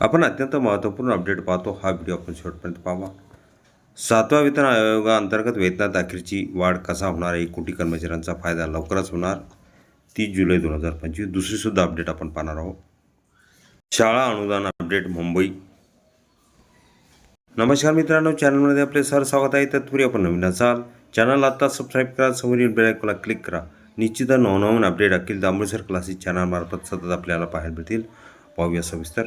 आपण अत्यंत महत्त्वपूर्ण अपडेट पाहतो. हा व्हिडिओ आपण शेवटपर्यंत पाहावा. सातव्या वेतन आयोगाअंतर्गत वेतनात अखेरची वाढ कसा होणार आहे? कोटी कर्मचाऱ्यांचा फायदा लवकरच होणार. तीस जुलै दोन हजार पंचवीस. दुसरीसुद्धा अपडेट आपण पाहणार आहोत. शाळा अनुदान अपडेट मुंबई. नमस्कार मित्रांनो. चॅनलमध्ये आपले सर स्वागत आहे. तत्पूर्वी आपण नवीन असाल चॅनल आत्ता सबस्क्राईब करा. समोरील बेल क्लिक करा. निश्चित नवनवीन अपडेट अखिल दांबोळी क्लासेस चॅनलमार्फत सतत आपल्याला पाहायला मिळतील. पाहूया सविस्तर.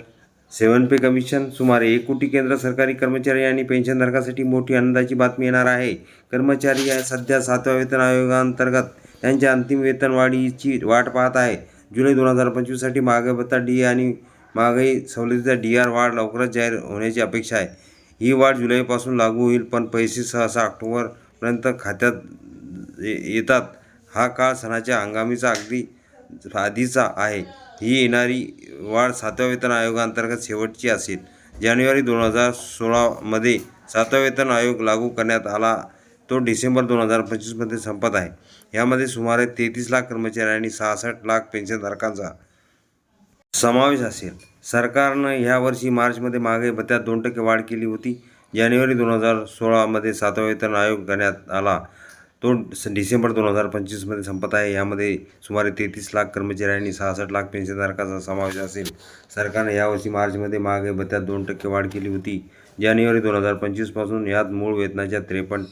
सेवन पे कमिशन सुमारे एक कोटी केंद्र सरकारी कर्मचारी आणि पेन्शनधारकासाठी मोठी आनंदाची बातमी येणार आहे. कर्मचारी या सध्या सातव्या वेतन आयोगाअंतर्गत त्यांच्या अंतिम वेतनवाढीची वाट पाहत आहे. जुलै दोन हजार पंचवीससाठी महागाई भत्ता डी आणि महागाई सवलतीचा डी आर वाढ लवकरच जाहीर होण्याची अपेक्षा आहे. ही वाढ जुलैपासून लागू होईल पण पैसे सहसा ऑक्टोबरपर्यंत खात्यात ये- येतात. हा काळ सणाच्या हंगामीचा अगदी आधीचा आहे. ही येणारी वाढ सातव्या वेतन आयोगाअंतर्गत शेवटची असेल. जानेवारी दोन हजार सोळामध्ये सातवा वेतन आयोग लागू करण्यात आला. तो डिसेंबर दोन हजार पंचवीसमध्ये संपत आहे. यामध्ये सुमारे तेहतीस लाख कर्मचारी आणि सहासष्ट लाख पेन्शनधारकांचा समावेश असेल. सरकारनं ह्या वर्षी मार्चमध्ये मागे भत्त्यात दोन टक्के वाढ केली होती. जानेवारी दोन हजार सोळामध्ये सातवा वेतन आयोग करण्यात आला. तो स- डिसेंबर दोन हजार पंचवीसमध्ये संपत आहे. यामध्ये सुमारे तेहतीस लाख कर्मचारी आणि सहासष्ट लाख पेन्शनधारकांचा समावेश असेल. सरकारने यावर्षी मार्चमध्ये महागाई भत्त्यात दोन टक्के वाढ केली होती. जानेवारी दोन हजार पंचवीसपासून यात मूळ वेतनाच्या त्रेपन्न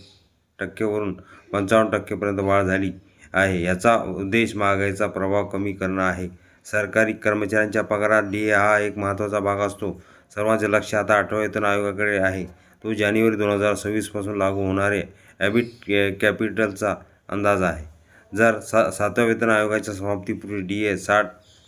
टक्केवरून पंचावन्न टक्केपर्यंत वाढ झाली आहे. याचा उद्देश महागाईचा प्रभाव कमी करणं आहे. सरकारी कर्मचाऱ्यांच्या पगारात डी ए हा एक महत्त्वाचा भाग असतो. सर्वांचे लक्ष आता आठवा वेतन आयोगाकडे आहे. तो जानेवारी दोन हजार सव्वीसपासून लागू होणारे ॲबिट कॅपिटलचा अंदाज आहे. जर सा सातव्या वेतन आयोगाच्या समाप्तीपूर्वी डी ए साठ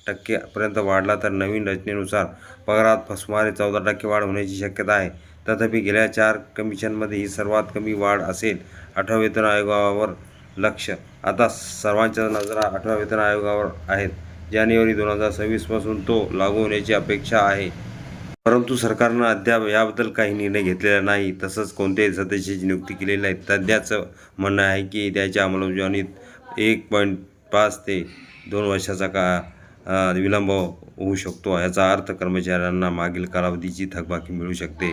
टक्केपर्यंत वाढला तर नवीन रचनेनुसार पगारात सुमारे चौदा टक्के वाढ होण्याची शक्यता आहे. तथापि गेल्या चार कमिशनमध्ये ही सर्वात कमी वाढ असेल आठव्या वेतन आयोगावर लक्ष. आता सर्वांच्या नजरा आठव्या वेतन आयोगावर आहेत. जानेवारी दोन हजार सव्वीसपासून तो लागू होण्याची अपेक्षा आहे. परंतु सरकारनं अद्याप याबद्दल काही निर्णय घेतलेला नाही. तसंच कोणत्याही सदस्याची नियुक्ती केलेली नाही. तज्ज्ञाचं म्हणणं आहे की त्याच्या अंमलबजावणीत एक पॉईंट पाच ते दोन वर्षाचा का विलंब होऊ शकतो याचा अर्थ कर्मचाऱ्यांना मागील कालावधीची थकबाकी मिळू शकते.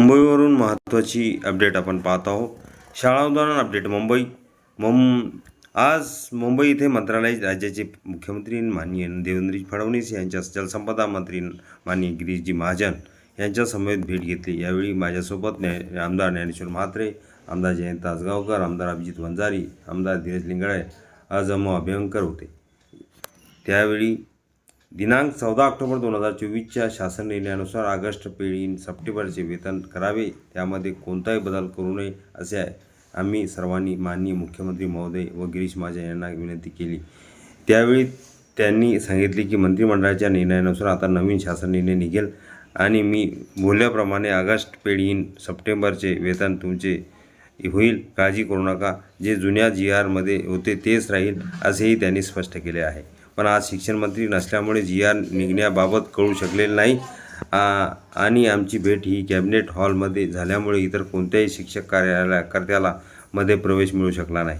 मुंबईवरून महत्त्वाची अपडेट आपण पाहत आहोत. शाळा उदाहरण अपडेट मुंबई. मुं आज मुंबई इथे मंत्रालय राज्याचे मुख्यमंत्री माननीय देवेंद्र फडणवीस यांच्या जलसंपदा मंत्री माननीय गिरीशजी महाजन यांच्या समवेत भेट घेतली. यावेळी माझ्यासोबत न्याय आमदार ज्ञानेश्वर म्हात्रे आमदार जयंत आसगावकर आमदार अभिजित वंजारी आमदार धीरज लिंगाळे अजम अभ्यंकर होते. त्यावेळी दिनांक चौदा ऑक्टोबर दोन हजार चोवीसच्या शासन निर्णयानुसार ऑगस्ट पेढी सप्टेंबरचे वेतन करावे. त्यामध्ये कोणताही बदल करू नये असे आहे. आम्ही सर्वांनी माननीय मुख्यमंत्री महोदय व गिरीश महाजन यांना विनंती केली. त्यावेळी त्यांनी सांगितले की मंत्रिमंडळाच्या निर्णयानुसार आता नवीन शासन निर्णय निघेल आणि मी बोलल्याप्रमाणे ऑगस्ट पेढीन सप्टेंबरचे वेतन तुमचे होईल. काळजी करू नका. जे जुन्या जी आरमध्ये होते तेच राहील असेही त्यांनी स्पष्ट केले आहे. पण आज शिक्षण मंत्री नसल्यामुळे जी आर निघण्याबाबत कळू शकलेले नाही. आणि आमची भेट ही कॅबिनेट हॉलमध्ये झाल्यामुळे इतर कोणत्याही शिक्षक कार्यालय कर्त्याला मध्ये प्रवेश मिळू शकला नाही.